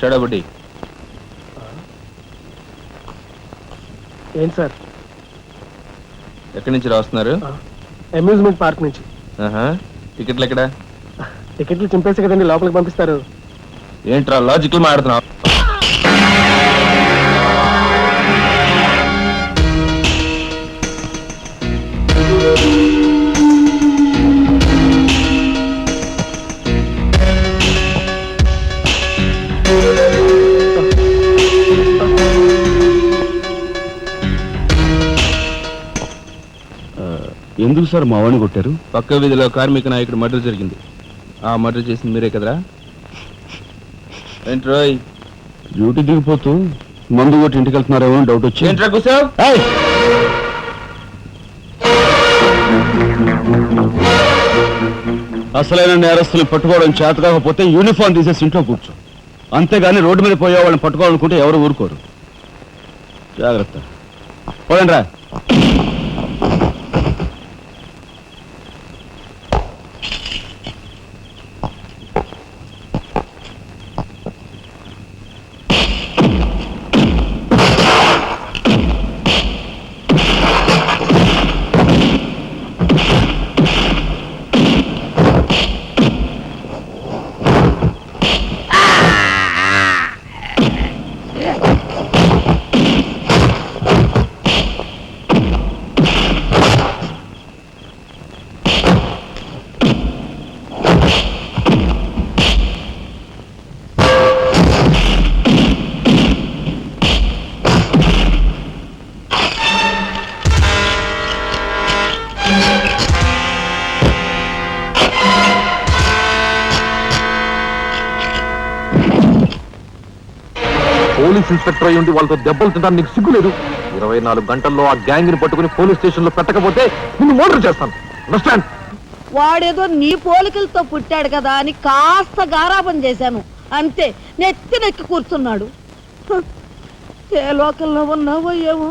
షడబుడ్డి ఏంటి సార్? ఎక్కడి నుంచి రాస్తున్నారు? అమ్యూజ్మెంట్ పార్క్ నుంచి. టికెట్లు ఎక్కడ? టికెట్లు చింపేసి కదండి లోపలికి పంపిస్తారు. ఏంట్రా లాజికల్ మాడుతున్నావు ఎందుకు సార్ మా వాడిని కొట్టారు? పక్క వీధిలో కార్మిక నాయకుడు మర్డర్ జరిగింది. ఆ మర్డర్ చేసింది మీరే కదరా? ఏంట్రోయ్ డ్యూటీ దిగిపోతూ మందు కొట్టి ఇంటికి వెళ్తున్నారేమో డౌట్ వచ్చి. ఏంట్రా కూసావ్ అసలైన నేరస్తులు పట్టుకోవడం చేత కాకపోతే యూనిఫామ్ తీసేసి ఇంట్లో కూర్చో. అంతేగాని రోడ్డు మీద పోయే వాళ్ళని పట్టుకోవాలనుకుంటే ఎవరు ఊరుకోరు. జాగ్రత్త. పోయండి రా. పోలీస్ ఇన్స్పెక్టర్ అయి ఉండి వాళ్ళతో దెబ్బలు తింటాను నీకు సిగ్గులేదు ఇరవై నాలుగు గంటల్లో ఆ గ్యాంగ్ని పట్టుకుని పోలీస్ స్టేషన్లో పెట్టకపోతే నిన్ను మోటర్ చేస్తాను. అండర్స్టాండ్ వాడేదో నీ పోలికలతో పుట్టాడు కదా అని కాస్త గారాపం చేశాను. అంతే నెత్తి నెక్కి కూర్చున్నాడు. ఏ లోకంలో ఉన్నావో ఏమో.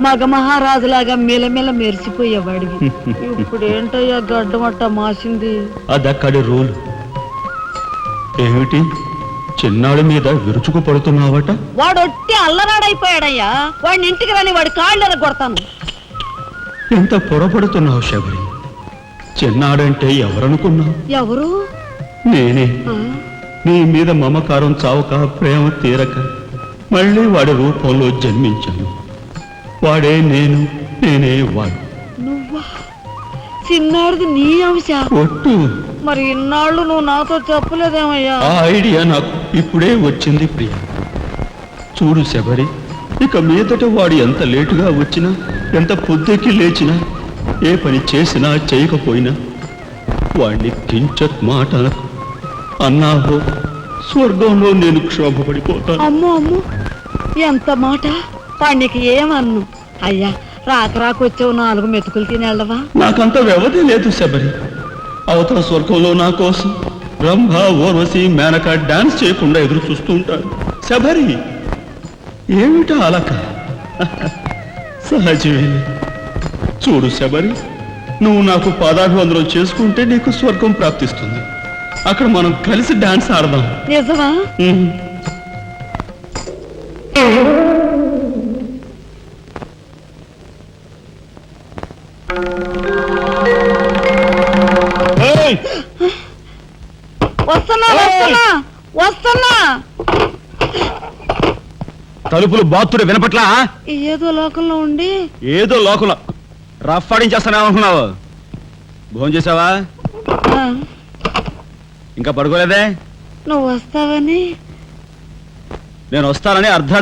మగ మహారాజులాగా మెలమెల మెరిసిపోయేవాడివి. ఇప్పుడు ఏంటయ్యా గడ్డం అట్ట మాసింది? అదక్కడి రూలు. ఏమిటి? చిన్నాడి మీద విరుచుకు పడుతున్నావట? వాడొట్టి అల్లరాడైపోయాడయ్యా. వాడిని ఇంటికి రాని వాడి కాళ్ళు కొడతాను. ఎంత పొరపడుతున్నావు శబరి. చిన్నాడంటే ఎవరనుకున్నావు? ఎవరు? నేనే. నీ మీద మమకారం చావక ప్రేమ తీరక మళ్ళీ వాడి రూపంలో జన్మించాను. వాడే నేను నేనే వాడు. నువ్వా? చిన్నాడిది నీ అంశ? ఒట్టు. మరి ఇన్నాళ్ళు నువ్వు నాతో చెప్పలేదేమయ్యా? ఆ ఐడియా నాకు ఇప్పుడే వచ్చింది ప్రియ. చూడు శబరి ఇక మీదట వాడు ఎంత లేటుగా వచ్చినా ఎంత పొద్దుకి లేచినా ఏ పని చేసినా చేయకపోయినా వాడిని కించత్ మాట అనకు. అన్నాహో స్వర్గంలో నేను క్షోభపడిపోతాను. అమ్మో అమ్మో ఎంత మాట? వాడికి ఏమన్ను? అయ్యా రాక రాకొచ్చావు నాలుగు మెతుకులు తినేళ్ళవా? నాకంత వ్యవధి లేదు శబరి. అవతల స్వర్గంలో నా కోసం బ్రహ్మ ఓర్వశి మేనక డాన్స్ చేయకుండా ఎదురు చూస్తూ ఉంటాడు శబరి ఏమిటా అలక సహజమే. చూడు శబరి నువ్వు నాకు పాదాభివందనం చేసుకుంటే నీకు స్వర్గం ప్రాప్తిస్తుంది. అక్కడ మనం కలిసి డాన్స్ ఆడదాం. నిజమా? వస్తున్నా తలుపులు బాత్తుడు వినపట్లా? ఏదో లోకంలో ఉండి. ఏదో లోకల. రఫ్ ఆడించేస్తానేమనుకున్నావు భోజనం చేసావా? ఇంకా పడుకోలేదే? నువ్వు వస్తావని. నేను వస్తానని అర్ధ